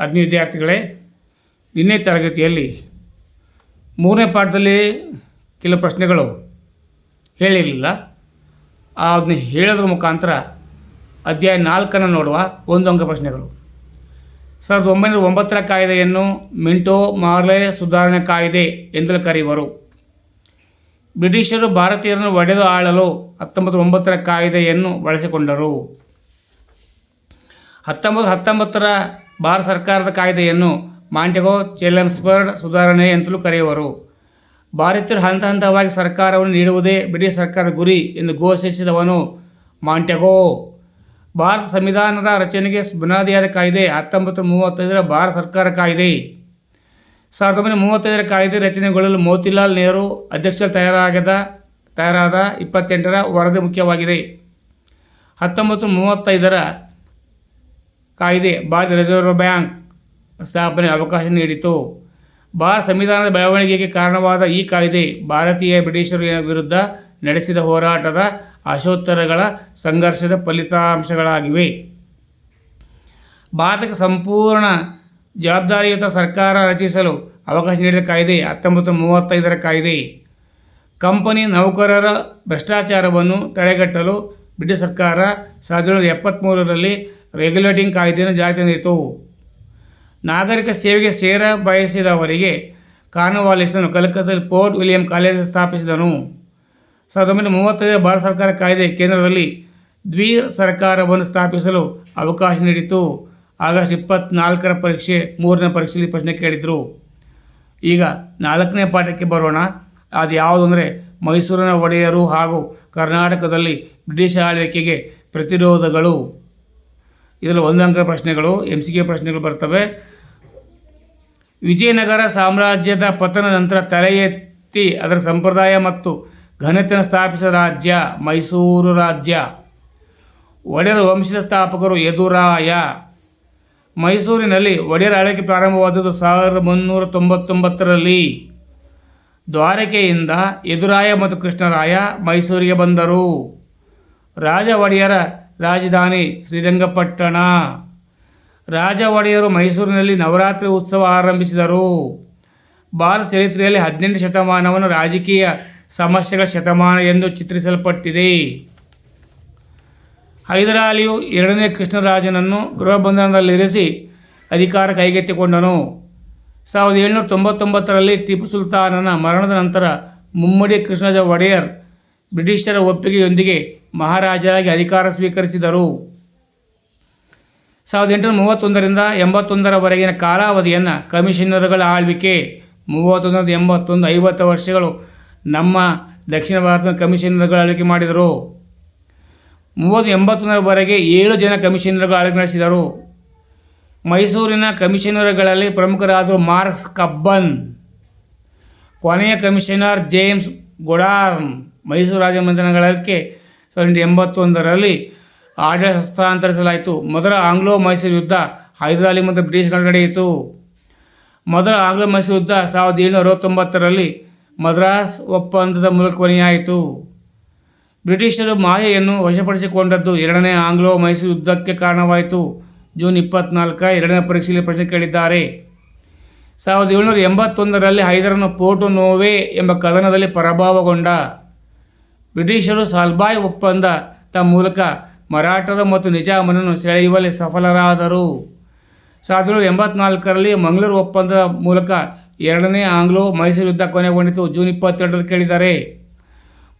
ಆತ್ಮೀಯ ವಿದ್ಯಾರ್ಥಿಗಳೇ, ನಿನ್ನೆ ತರಗತಿಯಲ್ಲಿ ಮೂರನೇ ಪಾಠದಲ್ಲಿ ಕೆಲವು ಪ್ರಶ್ನೆಗಳು ಹೇಳಿರಲಿಲ್ಲ. ಅದನ್ನ ಹೇಳೋದ್ರ ಮುಖಾಂತರ ಅಧ್ಯಾಯ ನಾಲ್ಕನ್ನು ನೋಡುವ ಒಂದು ಅಂಕ ಪ್ರಶ್ನೆಗಳು. ಸಾವಿರದ ಒಂಬೈನೂರ ಒಂಬತ್ತರ ಕಾಯ್ದೆಯನ್ನು ಮಿಂಟೋ ಮಾರ್ಲೆ ಸುಧಾರಣೆ ಕಾಯ್ದೆ ಎಂದು ಕರೆಯುವರು. ಬ್ರಿಟಿಷರು ಭಾರತೀಯರನ್ನು ಒಡೆದು ಆಳಲು ಹತ್ತೊಂಬತ್ತು ಒಂಬತ್ತರ ಕಾಯ್ದೆಯನ್ನು ಬಳಸಿಕೊಂಡರು. ಹತ್ತೊಂಬತ್ತು ಹತ್ತೊಂಬತ್ತರ ಭಾರತ ಸರ್ಕಾರದ ಕಾಯ್ದೆಯನ್ನು ಮಾಂಟೆಗೋ ಚೆಲ್ಲಮ್ಸ್ಬರ್ಡ್ ಸುಧಾರಣೆ ಅಂತಲೂ ಕರೆಯುವರು. ಭಾರತೀಯರು ಹಂತ ಹಂತವಾಗಿ ಸರ್ಕಾರವನ್ನು ನೀಡುವುದೇ ಬ್ರಿಟಿಷ್ ಸರ್ಕಾರದ ಗುರಿ ಎಂದು ಘೋಷಿಸಿದವನು ಮಾಂಟೆಗೋ. ಭಾರತ ಸಂವಿಧಾನದ ರಚನೆಗೆ ಬುನಾದಿಯಾದ ಕಾಯ್ದೆ ಹತ್ತೊಂಬತ್ತು ಮೂವತ್ತೈದರ ಭಾರತ ಸರ್ಕಾರ ಕಾಯ್ದೆ. ಸಾವಿರದ ಒಂಬೈನೂರ ಮೂವತ್ತೈದರ ಕಾಯ್ದೆ ರಚನೆಗೊಳ್ಳಲು ಮೋತಿಲಾಲ್ ನೆಹರು ಅಧ್ಯಕ್ಷ ತಯಾರಾಗದ, ತಯಾರಾದ ಇಪ್ಪತ್ತೆಂಟರ ವರದಿ ಮುಖ್ಯವಾಗಿದೆ. ಹತ್ತೊಂಬತ್ತು ಮೂವತ್ತೈದರ ಕಾಯ್ದೆ ಭಾರತ ರಿಸರ್ವ್ ಬ್ಯಾಂಕ್ ಸ್ಥಾಪನೆ ಅವಕಾಶ ನೀಡಿತು. ಭಾರತ ಸಂವಿಧಾನದ ಬೆಳವಣಿಗೆಗೆ ಕಾರಣವಾದ ಈ ಕಾಯ್ದೆ ಭಾರತೀಯ ಬ್ರಿಟಿಷರ ವಿರುದ್ಧ ನಡೆಸಿದ ಹೋರಾಟದ ಆಶೋತ್ತರಗಳ ಸಂಘರ್ಷದ ಫಲಿತಾಂಶಗಳಾಗಿವೆ. ಭಾರತಕ್ಕೆ ಸಂಪೂರ್ಣ ಜವಾಬ್ದಾರಿಯುತ ಸರ್ಕಾರ ರಚಿಸಲು ಅವಕಾಶ ನೀಡಿದ ಕಾಯ್ದೆ, ಹತ್ತೊಂಬತ್ತು ಮೂವತ್ತೈದರ ಕಾಯ್ದೆ. ಕಂಪನಿ ನೌಕರರ ಭ್ರಷ್ಟಾಚಾರವನ್ನು ತಡೆಗಟ್ಟಲು ಬ್ರಿಟಿಷ್ ಸರ್ಕಾರ ಸಾವಿರದ ಎಪ್ಪತ್ತ್ಮೂರರಲ್ಲಿ ರೆಗ್ಯುಲೇಟಿಂಗ್ ಕಾಯ್ದೆಯನ್ನು ಜಾರಿಗೆ ತಂದಿತು ನಾಗರಿಕ ಸೇವೆಗೆ ಸೇರ ಬಯಸಿದವರಿಗೆ ಕಾನೂವಾಲಿಸಲು ಕಲ್ಕತ್ತಾ ಪೋರ್ಟ್ ವಿಲಿಯಂ ಕಾಲೇಜ್ ಸ್ಥಾಪಿಸಿದನು. ಸಾವಿರದ ಒಂಬೈನೂರ ಮೂವತ್ತೈದು ಭಾರತ ಸರ್ಕಾರ ಕಾಯ್ದೆ ಕೇಂದ್ರದಲ್ಲಿ ದ್ವಿ ಸರ್ಕಾರವನ್ನು ಸ್ಥಾಪಿಸಲು ಅವಕಾಶ ನೀಡಿತು ಆಗಸ್ಟ್ ಇಪ್ಪತ್ನಾಲ್ಕರ ಪರೀಕ್ಷೆ, ಮೂರನೇ ಪರೀಕ್ಷೆಯಲ್ಲಿ ಪ್ರಶ್ನೆ ಕೇಳಿದರು. ಈಗ ನಾಲ್ಕನೇ ಪಾಠಕ್ಕೆ ಬರೋಣ. ಅದು ಯಾವುದು ಅಂದರೆ ಮೈಸೂರಿನ ಒಡೆಯರು ಹಾಗೂ ಕರ್ನಾಟಕದಲ್ಲಿ ಬ್ರಿಟಿಷ್ ಆಳ್ವಿಕೆಗೆ ಪ್ರತಿರೋಧಗಳು. ಇದರಲ್ಲಿ ಒಂದು ಅಂಕ ಪ್ರಶ್ನೆಗಳು ಎಂ ಸಿ ಕೆ ಪ್ರಶ್ನೆಗಳು ಬರ್ತವೆ. ವಿಜಯನಗರ ಸಾಮ್ರಾಜ್ಯದ ಪತನ ನಂತರ ತಲೆ ಎತ್ತಿ ಅದರ ಸಂಪ್ರದಾಯ ಮತ್ತು ಘನತೆಯನ್ನು ಸ್ಥಾಪಿಸಿದ ರಾಜ್ಯ ಮೈಸೂರು ರಾಜ್ಯ. ಒಡೆಯರ ವಂಶದ ಸ್ಥಾಪಕರು ಯದುರಾಯ. ಮೈಸೂರಿನಲ್ಲಿ ಒಡೆಯರ ಆಳ್ವಿಕೆ ಪ್ರಾರಂಭವಾದದ್ದು ಸಾವಿರದ ಮುನ್ನೂರ ತೊಂಬತ್ತೊಂಬತ್ತರಲ್ಲಿ. ದ್ವಾರಕೆಯಿಂದ ಯದುರಾಯ ಮತ್ತು ಕೃಷ್ಣರಾಯ ಮೈಸೂರಿಗೆ ಬಂದರು. ರಾಜ ಒಡೆಯರ ರಾಜಧಾನಿ ಶ್ರೀರಂಗಪಟ್ಟಣ. ರಾಜ ಒಡೆಯರು ಮೈಸೂರಿನಲ್ಲಿ ನವರಾತ್ರಿ ಉತ್ಸವ ಆರಂಭಿಸಿದರು. ಭಾರತ ಚರಿತ್ರೆಯಲ್ಲಿ ಹದಿನೆಂಟು ಶತಮಾನವನ್ನು ರಾಜಕೀಯ ಸಮಸ್ಯೆಗಳ ಶತಮಾನ ಎಂದು ಚಿತ್ರಿಸಲ್ಪಟ್ಟಿದೆ. ಹೈದರಾಲಿಯು ಎರಡನೇ ಕೃಷ್ಣರಾಜನನ್ನು ಗೃಹಬಂಧನದಲ್ಲಿರಿಸಿ ಅಧಿಕಾರ ಕೈಗೆತ್ತಿಕೊಂಡನು. ಸಾವಿರದ ಏಳ್ನೂರ ತೊಂಬತ್ತೊಂಬತ್ತರಲ್ಲಿ ಟಿಪ್ಪು ಸುಲ್ತಾನನ ಮರಣದ ನಂತರ ಮುಮ್ಮಡಿ ಕೃಷ್ಣರಾಜ ಒಡೆಯರ್ ಬ್ರಿಟಿಷರ ಒಪ್ಪಿಗೆಯೊಂದಿಗೆ ಮಹಾರಾಜರಾಗಿ ಅಧಿಕಾರ ಸ್ವೀಕರಿಸಿದರು. ಸಾವಿರದ ಎಂಟುನೂರ ಮೂವತ್ತೊಂದರಿಂದ ಎಂಬತ್ತೊಂದರವರೆಗಿನ ಕಾಲಾವಧಿಯನ್ನು ಕಮಿಷನರ್ಗಳ ಆಳ್ವಿಕೆ, ಮೂವತ್ತೊಂದರಿಂದ ಎಂಬತ್ತೊಂದು, ಐವತ್ತು ವರ್ಷಗಳು ನಮ್ಮ ದಕ್ಷಿಣ ಭಾರತದ ಕಮಿಷನರ್ಗಳ ಆಳ್ವಿಕೆ ಮಾಡಿದರು. ಮೂವತ್ತು ಎಂಬತ್ತೊಂದರವರೆಗೆ ಏಳು ಜನ ಕಮಿಷನರ್ಗಳ ಆಳ್ವಿಕೆ ನಡೆಸಿದರು. ಮೈಸೂರಿನ ಕಮಿಷನರ್ಗಳಲ್ಲಿ ಪ್ರಮುಖರಾದರು ಮಾರ್ಕ್ಸ್ ಕಬ್ಬನ್, ಕೊನೆಯ ಕಮಿಷನರ್ ಜೇಮ್ಸ್ ಗೊಡಾರ್ನ್. ಮೈಸೂರು ರಾಜಮನೆತನಗಳಕ್ಕೆ ಸಾವಿರದ ಎಂಬತ್ತೊಂದರಲ್ಲಿ ಆಡಳಿತ ಹಸ್ತಾಂತರಿಸಲಾಯಿತು. ಮೊದಲ ಆಂಗ್ಲೋ ಮೈಸೂರು ಯುದ್ಧ ಹೈದರಾಲಿ ಮತ್ತು ಬ್ರಿಟಿಷ್ ನಡೆಯಿತು ಮೊದಲ ಆಂಗ್ಲೋ ಮೈಸೂರು ಯುದ್ಧ ಸಾವಿರದ ಏಳುನೂರ ಅರವತ್ತೊಂಬತ್ತರಲ್ಲಿ ಮದ್ರಾಸ್ ಒಪ್ಪಂದದ ಮೂಲಕ ಕೊನೆಯಾಯಿತು. ಬ್ರಿಟಿಷರು ಮಾಯೆಯನ್ನು ವಶಪಡಿಸಿಕೊಂಡದ್ದು ಎರಡನೇ ಆಂಗ್ಲೋ ಮೈಸೂರು ಯುದ್ಧಕ್ಕೆ ಕಾರಣವಾಯಿತು. ಜೂನ್ ಇಪ್ಪತ್ನಾಲ್ಕ ಎರಡನೇ ಪರೀಕ್ಷೆಯಲ್ಲಿ ಪ್ರಶ್ನೆ ಕೇಳಿದ್ದಾರೆ. ಸಾವಿರದ ಏಳುನೂರ ಎಂಬತ್ತೊಂದರಲ್ಲಿ ಹೈದರನ್ನು ಪೋರ್ಟು ನೋವೆ ಎಂಬ ಕದನದಲ್ಲಿ ಪರಾಭವಗೊಂಡ. ಬ್ರಿಟಿಷರು ಸಾಲ್ಬಾಯ್ ಒಪ್ಪಂದ ತಮ್ಮ ಮೂಲಕ ಮರಾಠರು ಮತ್ತು ನಿಜಾಮನನ್ನು ಸೆಳೆಯುವಲ್ಲಿ ಸಫಲರಾದರು. ಸಾವಿರದ ಏಳುನೂರ ಎಂಬತ್ನಾಲ್ಕರಲ್ಲಿ ಮಂಗಳೂರು ಒಪ್ಪಂದದ ಮೂಲಕ ಎರಡನೇ ಆಂಗ್ಲೋ ಮೈಸೂರು ಯುದ್ಧ ಕೊನೆಗೊಂಡಿತು. ಜೂನ್ ಇಪ್ಪತ್ತೆರಡರಲ್ಲಿ ಕೇಳಿದ್ದಾರೆ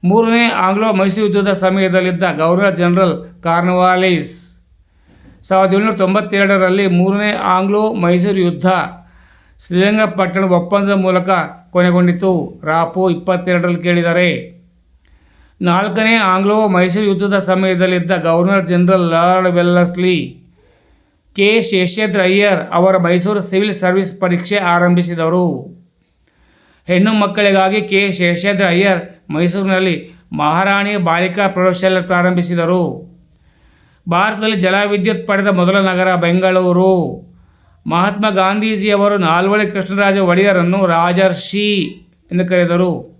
ಮೂರನೇ ಆಂಗ್ಲೋ ಮೈಸೂರು ಯುದ್ಧದ ಸಮಯದಲ್ಲಿದ್ದ ಗವರ್ನರ್ ಜನರಲ್ ಕಾರ್ನವಾಲಿಸ್ ಸಾವಿರದ ಏಳ್ನೂರ ತೊಂಬತ್ತೆರಡರಲ್ಲಿ ಮೂರನೇ ಆಂಗ್ಲೋ ಮೈಸೂರು ಯುದ್ಧ ಶ್ರೀರಂಗಪಟ್ಟಣ ಒಪ್ಪಂದದ ಮೂಲಕ ಕೊನೆಗೊಂಡಿತು. ರಾಪು ಇಪ್ಪತ್ತೆರಡರಲ್ಲಿ ಕೇಳಿದ್ದಾರೆ ನಾಲ್ಕನೇ ಆಂಗ್ಲೋ ಮೈಸೂರು ಯುದ್ಧದ ಸಮಯದಲ್ಲಿದ್ದ governor general Lord Wellesley K Seshadri Iyer ಅವರ ಮೈಸೂರು ಸಿವಿಲ್ ಸರ್ವಿಸ್ ಪರೀಕ್ಷೆ ಆರಂಭಿಸಿದರು. ಹೆಣ್ಣು ಮಕ್ಕಳಿಗಾಗಿ ಕೆ ಶೇಷೇಂದ್ರ ಅಯ್ಯರ್ ಮೈಸೂರಿನಲ್ಲಿ ಮಹಾರಾಣಿ ಬಾಲಿಕಾ ಪ್ರೌಢಶಾಲೆ ಪ್ರಾರಂಭಿಸಿದರು. ಭಾರತದಲ್ಲಿ ಜಲವಿದ್ಯುತ್ ಪಡೆದ ಮೊದಲ ನಗರ ಬೆಂಗಳೂರು. ಮಹಾತ್ಮ ಗಾಂಧೀಜಿಯವರು ನಾಲ್ವಡಿ ಕೃಷ್ಣರಾಜ ಒಡೆಯರನ್ನು ರಾಜರ್ಷಿ ಎಂದು ಕರೆದರು.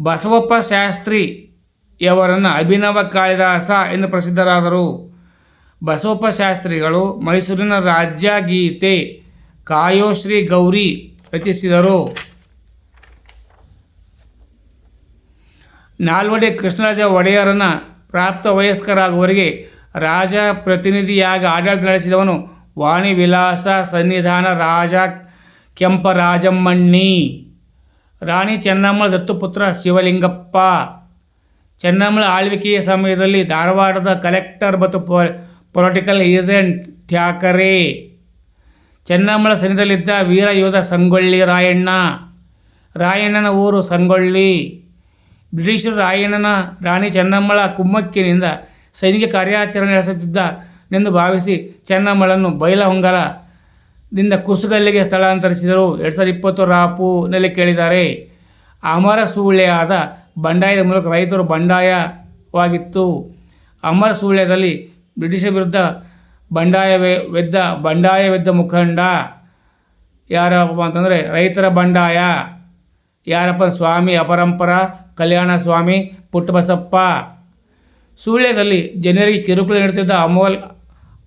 ಬಸವಪ್ಪ ಶಾಸ್ತ್ರಿಯವರನ್ನು ಅಭಿನವ ಕಾಳಿದಾಸ ಎಂದು ಪ್ರಸಿದ್ಧರಾದರು. ಬಸವಪ್ಪ ಶಾಸ್ತ್ರಿಗಳು ಮೈಸೂರಿನ ರಾಜ್ಯ ಗೀತೆ ಕಾಯೋಶ್ರೀ ಗೌರಿ ರಚಿಸಿದರು. ನಾಲ್ವಡಿ ಕೃಷ್ಣರಾಜ ಒಡೆಯರನ್ನು ಪ್ರಾಪ್ತ ವಯಸ್ಕರಾಗುವವರಿಗೆ ರಾಜ ಪ್ರತಿನಿಧಿಯಾಗಿ ಆಡಳಿತ ನಡೆಸಿದವನು ವಾಣಿ ವಿಲಾಸ ಸನ್ನಿಧಾನ ರಾಜ ಕೆಂಪರಾಜಮ್ಮಣ್ಣಿ. ರಾಣಿ ಚೆನ್ನಮ್ಮಳ ದತ್ತುಪುತ್ರ ಶಿವಲಿಂಗಪ್ಪ. ಚೆನ್ನಮ್ಮಳ ಆಳ್ವಿಕೆಯ ಸಮಯದಲ್ಲಿ ಧಾರವಾಡದ ಕಲೆಕ್ಟರ್ ಮತ್ತು ಪೊಲಿಟಿಕಲ್ ಏಜೆಂಟ್ ಥ್ಯಾಕರೆ. ಚೆನ್ನಮ್ಮಳ ಸನಿಹದಲ್ಲಿದ್ದ ವೀರ ಯೋಧ ಸಂಗೊಳ್ಳಿ ರಾಯಣ್ಣ. ರಾಯಣ್ಣನ ಊರು ಸಂಗೊಳ್ಳಿ. ಬ್ರಿಟಿಷರು ರಾಯಣ್ಣನ ರಾಣಿ ಚೆನ್ನಮ್ಮಳ ಕುಮ್ಮಕ್ಕಿನಿಂದ ಸೈನಿಕ ಕಾರ್ಯಾಚರಣೆ ನಡೆಸುತ್ತಿದ್ದ ನಡೆಸುತ್ತಿದ್ದನೆಂದು ಭಾವಿಸಿ ಚೆನ್ನಮ್ಮಳನ್ನು ಬೈಲಹೊಂಗಲದಿಂದ ಕುಸುಗಲ್ಲಿಗೆ ಸ್ಥಳಾಂತರಿಸಿದರು. ಎರಡು ಸಾವಿರದ ಇಪ್ಪತ್ತು ರಾಪುನಲ್ಲಿ ಕೇಳಿದ್ದಾರೆ. ಅಮರ ಸೂಳ್ಯವಾದ ಬಂಡಾಯದ ಮೂಲಕ ರೈತರು ಬಂಡಾಯವಾಗಿತ್ತು. ಅಮರ ಸೂಳ್ಯದಲ್ಲಿ ಬ್ರಿಟಿಷರ ವಿರುದ್ಧ ಬಂಡಾಯವೇ ವೆದ್ದ ಬಂಡಾಯವೆದ್ದ ಮುಖಂಡ ಯಾರಪ್ಪ ಅಂತಂದರೆ ರೈತರ ಬಂಡಾಯ. ಯಾರಪ್ಪ ಸ್ವಾಮಿ ಅಪರಂಪರ, ಕಲ್ಯಾಣ ಸ್ವಾಮಿ, ಪುಟ್ಟಬಸಪ್ಪ. ಸುಳ್ಯದಲ್ಲಿ ಜನರಿಗೆ ಕಿರುಕುಳ ನೀಡುತ್ತಿದ್ದ ಅಮೋಲ್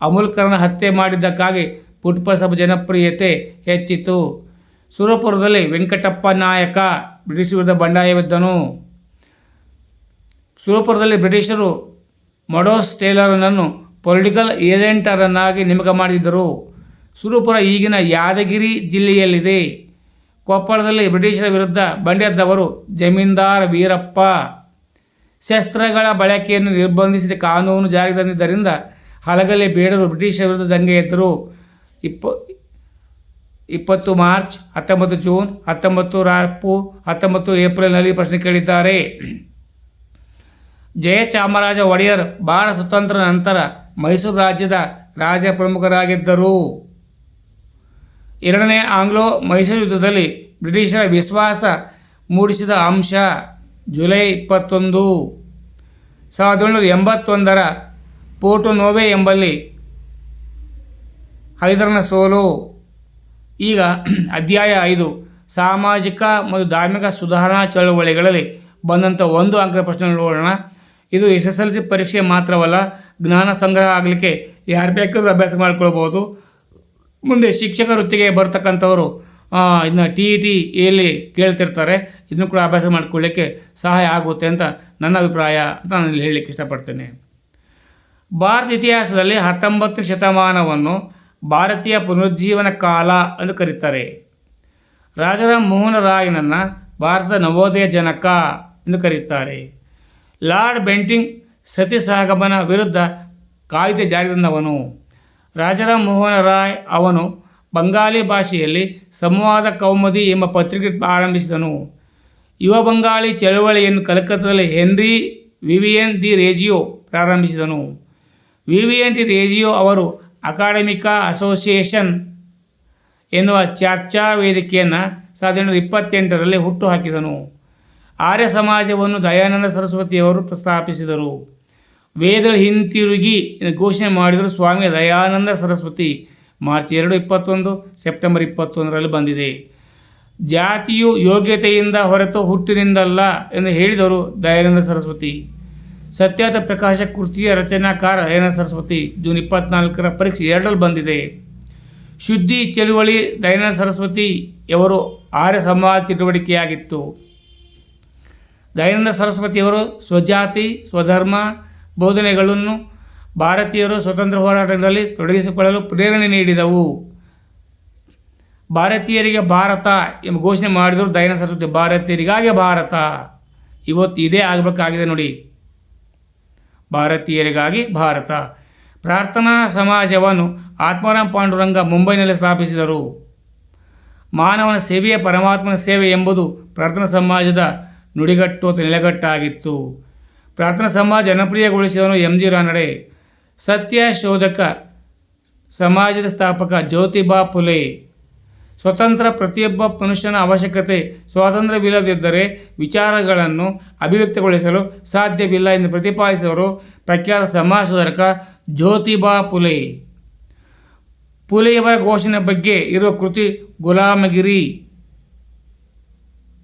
ಅಮೂಲ್ಕರನ ಹತ್ಯೆ ಮಾಡಿದ್ದಕ್ಕಾಗಿ ಪುಟ್ಟಬಸಪ್ಪ ಜನಪ್ರಿಯತೆ ಹೆಚ್ಚಿತು. ಸುರಪುರದಲ್ಲಿ ವೆಂಕಟಪ್ಪ ನಾಯಕ, ಬ್ರಿಟಿಷ್ ವಿರುದ್ಧ ಬಂಡಾಯವಿದ್ದನು ಸುರಪುರದಲ್ಲಿ ಬ್ರಿಟಿಷರು ಮಡೋಸ್ ಟೇಲರನನ್ನು ಪೊಲಿಟಿಕಲ್ ಏಜೆಂಟರನ್ನಾಗಿ ನೇಮಕ ಮಾಡಿದ್ದರು. ಸುರಪುರ ಈಗಿನ ಯಾದಗಿರಿ ಜಿಲ್ಲೆಯಲ್ಲಿದೆ. ಕೊಪ್ಪಳದಲ್ಲಿ ಬ್ರಿಟಿಷರ ವಿರುದ್ಧ ಬಂಡೆದ್ದವರು ಜಮೀನ್ದಾರ್ ವೀರಪ್ಪ. ಶಸ್ತ್ರಗಳ ಬಳಕೆಯನ್ನು ನಿರ್ಬಂಧಿಸಿದ ಕಾನೂನು ಜಾರಿಗೆ ತಂದಿದ್ದರಿಂದ ಹಲಗಲೆ ಬೇಡರು ಬ್ರಿಟಿಷರ ವಿರುದ್ಧ ದಂಗೆ ಎದ್ದರು. ಇಪ್ಪ ಇಪ್ಪತ್ತು ಮಾರ್ಚ್, ಹತ್ತೊಂಬತ್ತು ಜೂನ್, ಹತ್ತೊಂಬತ್ತು ರಾಪು ಹತ್ತೊಂಬತ್ತು ಏಪ್ರಿಲ್ನಲ್ಲಿ ಪ್ರಶ್ನೆ ಕೇಳಿದ್ದಾರೆ. ಜಯಚಾಮರಾಜ ಒಡೆಯರ್ ಭಾರತ ಸ್ವತಂತ್ರ ನಂತರ ಮೈಸೂರು ರಾಜ್ಯದ ರಾಜ ಪ್ರಮುಖರಾಗಿದ್ದರು. ಎರಡನೇ ಆಂಗ್ಲೋ ಮೈಸೂರು ಯುದ್ಧದಲ್ಲಿ ಬ್ರಿಟಿಷರ ವಿಶ್ವಾಸ ಮೂಡಿಸಿದ ಅಂಶ, ಜುಲೈ ಇಪ್ಪತ್ತೊಂದು. ಸಾವಿರದ ಒಂಬೈನೂರ ಎಂಬತ್ತೊಂದರ ಪೋರ್ಟು ನೋವೆ ಎಂಬಲ್ಲಿ ಹೈದರನ ಸೋಲು. ಈಗ ಅಧ್ಯಾಯ ಐದು. ಸಾಮಾಜಿಕ ಮತ್ತು ಧಾರ್ಮಿಕ ಸುಧಾರಣಾ ಚಳುವಳಿಗಳಲ್ಲಿ ಬಂದಂಥ ಒಂದು ಅಂಕದ ಪ್ರಶ್ನೆ ನೋಡೋಣ. ಇದು ಎಸ್ ಎಸ್ ಎಲ್ ಸಿ ಪರೀಕ್ಷೆ ಮಾತ್ರವಲ್ಲ, ಜ್ಞಾನ ಸಂಗ್ರಹ ಆಗಲಿಕ್ಕೆ ಯಾರು ಬೇಕಾದರೂ ಅಭ್ಯಾಸ ಮಾಡಿಕೊಳ್ಬೋದು. ಮುಂದೆ ಶಿಕ್ಷಕ ವೃತ್ತಿಗೆ ಬರ್ತಕ್ಕಂಥವರು ಇದನ್ನ ಟಿ ಇ ಟಿ ಎಲ್ಲಿ ಕೇಳ್ತಿರ್ತಾರೆ ಇದನ್ನು ಕೂಡ ಅಭ್ಯಾಸ ಮಾಡಿಕೊಳ್ಳಿಕ್ಕೆ ಸಹಾಯ ಆಗುತ್ತೆ ಅಂತ ನನ್ನ ಅಭಿಪ್ರಾಯ ಅಂತ ನಾನು ಇಲ್ಲಿ ಹೇಳಲಿಕ್ಕೆ ಇಷ್ಟಪಡ್ತೇನೆ. ಭಾರತ ಇತಿಹಾಸದಲ್ಲಿ ಹತ್ತೊಂಬತ್ತನೇ ಶತಮಾನವನ್ನು ಭಾರತೀಯ ಪುನರುಜ್ಜೀವನ ಕಾಲ ಎಂದು ಕರೀತಾರೆ. ರಾಜಾರಾಮ್ ಮೋಹನ ರಾಯನನ್ನು ಭಾರತದ ನವೋದಯ ಜನಕ ಎಂದು ಕರೆಯುತ್ತಾರೆ ಲಾರ್ಡ್ ಬೆಂಟಿಂಗ್ ಸತಿ ಸಹಗಮನ ವಿರುದ್ಧ ಕಾಯ್ದೆ ಜಾರಿ ತಂದವನು. ರಾಜಾರಾಮ್ ಮೋಹನ ರಾಯ್ ಅವನು ಬಂಗಾಲಿ ಭಾಷೆಯಲ್ಲಿ ಸಂವಾದ ಕೌಮುದಿ ಎಂಬ ಪತ್ರಿಕೆ ಆರಂಭಿಸಿದನು. ಯುವ ಬಂಗಾಳಿ ಚಳವಳಿಯನ್ನು ಕಲ್ಕತ್ತಾದಲ್ಲಿ ಹೆನ್ರಿ ವಿವಿಯನ್ ಡಿ ರೇಜಿಯೋ ಪ್ರಾರಂಭಿಸಿದನು. ವಿವಿಯನ್ ಡಿ ರೇಜಿಯೋ ಅವರು ಅಕಾಡೆಮಿಕಾ ಅಸೋಸಿಯೇಷನ್ ಎನ್ನುವ ಚರ್ಚಾ ವೇದಿಕೆಯನ್ನು ಸಾವಿರದ ಎಂಟುನೂರ ಇಪ್ಪತ್ತೆಂಟರಲ್ಲಿ ಹುಟ್ಟು ಹಾಕಿದನು ಆರ್ಯ ಸಮಾಜವನ್ನು ದಯಾನಂದ ಸರಸ್ವತಿಯವರು ಪ್ರಸ್ತಾಪಿಸಿದರು. ವೇದ ಹಿಂತಿರುಗಿ ಘೋಷಣೆ ಮಾಡಿದರು ಸ್ವಾಮಿ ದಯಾನಂದ ಸರಸ್ವತಿ. ಮಾರ್ಚ್ ಎರಡು ಇಪ್ಪತ್ತೊಂದು, ಸೆಪ್ಟೆಂಬರ್ ಇಪ್ಪತ್ತೊಂದರಲ್ಲಿ ಬಂದಿದೆ. ಜಾತಿಯು ಯೋಗ್ಯತೆಯಿಂದ ಹೊರತು ಹುಟ್ಟಿನಿಂದಲ್ಲ ಎಂದು ಹೇಳಿದರು ದಯಾನಂದ ಸರಸ್ವತಿ. ಸತ್ಯಾರ್ಥ ಪ್ರಕಾಶ ಕೃತಿಯ ರಚನಾಕಾರ ಅಯ್ಯನ ಸರಸ್ವತಿ? ಜೂನ್ ಇಪ್ಪತ್ನಾಲ್ಕರ ಪರೀಕ್ಷೆ ಎರಡರಲ್ಲಿ ಬಂದಿದೆ. ಶುದ್ಧಿ, ಚಳುವಳಿ ದಯನ ಸರಸ್ವತಿ ಇವರು ಆರ್ಯ ಸಮಾಜ ಚಟುವಟಿಕೆಯಾಗಿತ್ತು. ದಯಾನಂದ ಸರಸ್ವತಿಯವರು ಸ್ವಜಾತಿ, ಸ್ವಧರ್ಮ, ಬೋಧನೆಗಳನ್ನು ಭಾರತೀಯರು ಸ್ವತಂತ್ರ ಹೋರಾಟದಲ್ಲಿ ತೊಡಗಿಸಿಕೊಳ್ಳಲು ಪ್ರೇರಣೆ ನೀಡಿದವು. ಭಾರತೀಯರಿಗೆ ಭಾರತ ಎಂಬ ಘೋಷಣೆ ಮಾಡಿದರು ದಯಾನಂದ ಸರಸ್ವತಿ ಭಾರತೀಯರಿಗಾಗಿ ಭಾರತ. ಇವತ್ತು ಇದೇ ಆಗಬೇಕಾಗಿದೆ ನೋಡಿ. ಭಾರತೀಯರಿಗಾಗಿ ಭಾರತ. ಪ್ರಾರ್ಥನಾ ಸಮಾಜವನ್ನು ಆತ್ಮಾರಾಮ್ ಪಾಂಡುರಂಗ ಮುಂಬೈನಲ್ಲಿ ಸ್ಥಾಪಿಸಿದರು. ಮಾನವನ ಸೇವೆಯೇ ಪರಮಾತ್ಮನ ಸೇವೆ ಎಂಬುದು ಪ್ರಾರ್ಥನಾ ಸಮಾಜದ ನುಡಿಗಟ್ಟು ಅಥವಾ ನೆಲೆಗಟ್ಟಾಗಿತ್ತು. ಪ್ರಾರ್ಥನಾ ಸಮಾಜ ಜನಪ್ರಿಯಗೊಳಿಸಿದನು ಎಂ ಜಿ ರಾನಡೆ. ಸತ್ಯ ಶೋಧಕ ಸಮಾಜದ ಸ್ಥಾಪಕ ಜ್ಯೋತಿಬಾ ಫುಲೆ. ಸ್ವತಂತ್ರ ಪ್ರತಿಯೊಬ್ಬ ಮನುಷ್ಯನ ಅವಶ್ಯಕತೆ ಸ್ವಾತಂತ್ರ್ಯವಿಲ್ಲದಿದ್ದರೆ ವಿಚಾರಗಳನ್ನು ಅಭಿವ್ಯಕ್ತಿಗೊಳಿಸಲು ಸಾಧ್ಯವಿಲ್ಲ ಎಂದು ಪ್ರತಿಪಾದಿಸಿದವರು ಪ್ರಖ್ಯಾತ ಸಮಾಜ ಸುಧಾರಕ ಜ್ಯೋತಿಬಾ ಪುಲೆ. ಪುಲೆಯವರ ಘೋಷಣೆ ಬಗ್ಗೆ ಇರುವ ಕೃತಿ ಗುಲಾಮಗಿರಿ.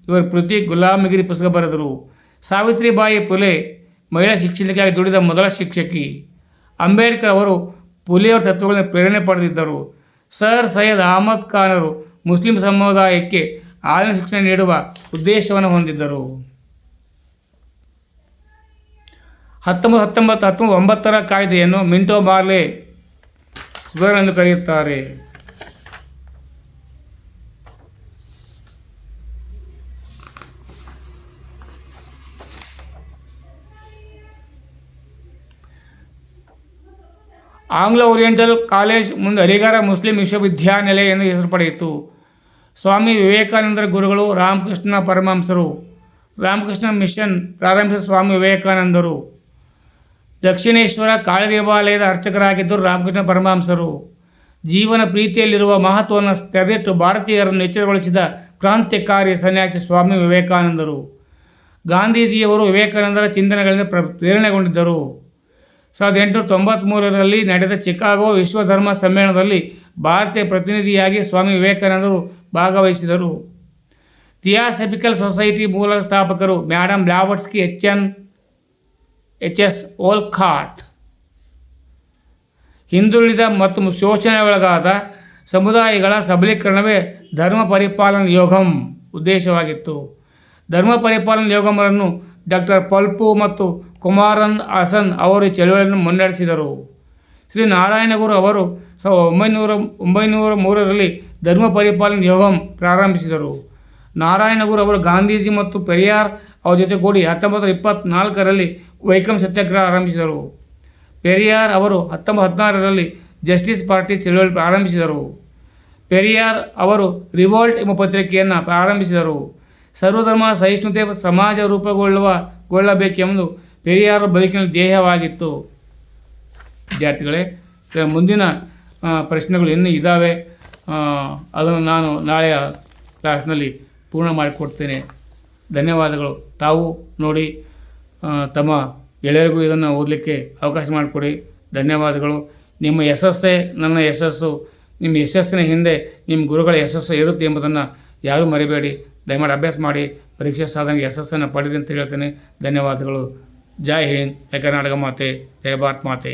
ಇವರ ಕೃತಿ ಗುಲಾಮಗಿರಿ ಪುಸ್ತಕ ಬರೆದರು. ಸಾವಿತ್ರಿಬಾಯಿ ಪುಲೆ ಮಹಿಳಾ ಶಿಕ್ಷಣಕ್ಕಾಗಿ ದುಡಿದ ಮೊದಲ ಶಿಕ್ಷಕಿ. ಅಂಬೇಡ್ಕರ್ ಅವರು ಪುಲೆಯವರ ತತ್ವಗಳನ್ನು ಪ್ರೇರಣೆ ಪಡೆದಿದ್ದರು. ಸರ್ ಸೈಯದ್ ಅಹಮದ್ ಖಾನರು ಮುಸ್ಲಿಂ ಸಮುದಾಯಕ್ಕೆ ಆಧುನಿಕ ಶಿಕ್ಷಣ ನೀಡುವ ಉದ್ದೇಶವನ್ನು ಹೊಂದಿದ್ದರು. ಹತ್ತೊಂಬತ್ತು ಹತ್ತೊಂಬತ್ತು ಹತ್ತೊಂಬತ್ತು ಒಂಬತ್ತರ ಕಾಯ್ದೆಯನ್ನು ಮಿಂಟೋ ಬಾರ್ಲೆ ಸುಧಾರಣೆಂದು ಕರೆಯುತ್ತಾರೆ. ಆಂಗ್ಲೋ ಓರಿಯೆಂಟಲ್ ಕಾಲೇಜ್ ಮುಂದೆ ಅಲಿಗಾರ ಮುಸ್ಲಿಂ ವಿಶ್ವವಿದ್ಯಾನಿಲಯ ಎಂದು ಹೆಸರು ಪಡೆಯಿತು. ಸ್ವಾಮಿ ವಿವೇಕಾನಂದರ ಗುರುಗಳು ರಾಮಕೃಷ್ಣ ಪರಮಹಂಸರು. ರಾಮಕೃಷ್ಣ ಮಿಷನ್ ಪ್ರಾರಂಭಿಸಿದ ಸ್ವಾಮಿ ವಿವೇಕಾನಂದರು. ದಕ್ಷಿಣೇಶ್ವರ ಕಾಳಿ ದೇವಾಲಯದ ಅರ್ಚಕರಾಗಿದ್ದರು ರಾಮಕೃಷ್ಣ ಪರಮಹಂಸರು. ಜೀವನ ಪ್ರೀತಿಯಲ್ಲಿರುವ ಮಹತ್ವವನ್ನು ತೆರೆದಿಟ್ಟು ಭಾರತೀಯರನ್ನು ಎಚ್ಚರಗೊಳಿಸಿದ ಕ್ರಾಂತಿಕಾರಿ ಸನ್ಯಾಸಿ ಸ್ವಾಮಿ ವಿವೇಕಾನಂದರು. ಗಾಂಧೀಜಿಯವರು ವಿವೇಕಾನಂದರ ಚಿಂತನೆಗಳಿಂದ ಪ್ರ, ಪ್ರೇರಣೆಗೊಂಡಿದ್ದರು. ಸಾವಿರದ ಎಂಟುನೂರ ತೊಂಬತ್ತ್ಮೂರರಲ್ಲಿ ನಡೆದ ಚಿಕಾಗೋ ವಿಶ್ವ ಧರ್ಮ ಸಮ್ಮೇಳನದಲ್ಲಿ ಭಾರತೀಯ ಪ್ರತಿನಿಧಿಯಾಗಿ ಸ್ವಾಮಿ ವಿವೇಕಾನಂದರು ಭಾಗವಹಿಸಿದರು. ಥಿಯಾಸಫಿಕಲ್ ಸೊಸೈಟಿ ಮೂಲ ಸ್ಥಾಪಕರು madam Blavatsky H N, H S Olcott ಹಿಂದುಳಿದ ಮತ್ತು ಶೋಷಣೆ ಒಳಗಾದ ಸಮುದಾಯಗಳ ಸಬಲೀಕರಣವೇ ಧರ್ಮ ಪರಿಪಾಲನ ಯೋಗಂ ಉದ್ದೇಶವಾಗಿತ್ತು. ಧರ್ಮ ಪರಿಪಾಲನ ಯೋಗಮರನ್ನು ಡಾಕ್ಟರ್ ಪಲ್ಪು ಮತ್ತು ಕುಮಾರನ್ ಹಾಸನ್ ಅವರು ಚಳುವಳಿಯನ್ನು ಮುನ್ನಡೆಸಿದರು. ಶ್ರೀ ನಾರಾಯಣಗುರು ಅವರು ಸಾವಿರದ ಒಂಬೈನೂರ ಒಂಬೈನೂರ ಮೂರರಲ್ಲಿ ಧರ್ಮ ಪರಿಪಾಲನೆ ಯೋಗಂ ಪ್ರಾರಂಭಿಸಿದರು. ನಾರಾಯಣಗುರು ಅವರು ಗಾಂಧೀಜಿ ಮತ್ತು ಪೆರಿಯಾರ್ ಅವರ ಜೊತೆಗೂಡಿ ಹತ್ತೊಂಬತ್ತು ಇಪ್ಪತ್ತ್ನಾಲ್ಕರಲ್ಲಿ ವೈಕಂ ಸತ್ಯಾಗ್ರಹ ಆರಂಭಿಸಿದರು. ಪೆರಿಯಾರ್ ಅವರು ಹತ್ತೊಂಬತ್ತು ಹದಿನಾರರಲ್ಲಿ ಜಸ್ಟಿಸ್ ಪಾರ್ಟಿ ಚಳುವಳಿ ಪ್ರಾರಂಭಿಸಿದರು. ಪೆರಿಯಾರ್ ಅವರು ರಿವೋಲ್ಟ್ ಎಂಬ ಪತ್ರಿಕೆಯನ್ನು ಪ್ರಾರಂಭಿಸಿದರು. ಸರ್ವಧರ್ಮ ಸಹಿಷ್ಣುತೆ ಸಮಾಜ ರೂಪುಗೊಳ್ಳುವ ಗೊಳ್ಳಬೇಕೆಂಬುದು ಪೆರಿಯಾರ ಬದುಕಿನಲ್ಲಿ ಧ್ಯೇಯವಾಗಿತ್ತು. ವಿದ್ಯಾರ್ಥಿಗಳೇ ಮುಂದಿನ ಪ್ರಶ್ನೆಗಳು ಇನ್ನೂ ಇದ್ದಾವೆ ಅದನ್ನು ನಾನು ನಾಳೆಯ ಕ್ಲಾಸ್ನಲ್ಲಿ ಪೂರ್ಣ ಮಾಡಿಕೊಡ್ತೇನೆ. ಧನ್ಯವಾದಗಳು. ತಾವು ನೋಡಿ ತಮ್ಮ ಗೆಳೆಯರಿಗೂ ಇದನ್ನು ಓದಲಿಕ್ಕೆ ಅವಕಾಶ ಮಾಡಿಕೊಡಿ. ಧನ್ಯವಾದಗಳು. ನಿಮ್ಮ ಯಶಸ್ಸೇ ನನ್ನ ಯಶಸ್ಸು. ನಿಮ್ಮ ಯಶಸ್ಸಿನ ಹಿಂದೆ ನಿಮ್ಮ ಗುರುಗಳ ಯಶಸ್ಸು ಇರುತ್ತೆ ಎಂಬುದನ್ನು ಯಾರೂ ಮರಿಬೇಡಿ. ದಯಮಾಡಿ ಅಭ್ಯಾಸ ಮಾಡಿ, ಪರೀಕ್ಷೆ ಸಾಧನೆಗೆ ಯಶಸ್ಸನ್ನು ಪಡೆದಿ ಅಂತ ಹೇಳ್ತೇನೆ. ಧನ್ಯವಾದಗಳು. ಜೈ ಹಿಂದ್. ಜಯ ಕರ್ನಾಟಕ ಮಾತೆ. ಜಯ ಭಾರತ್ ಮಾತೆ.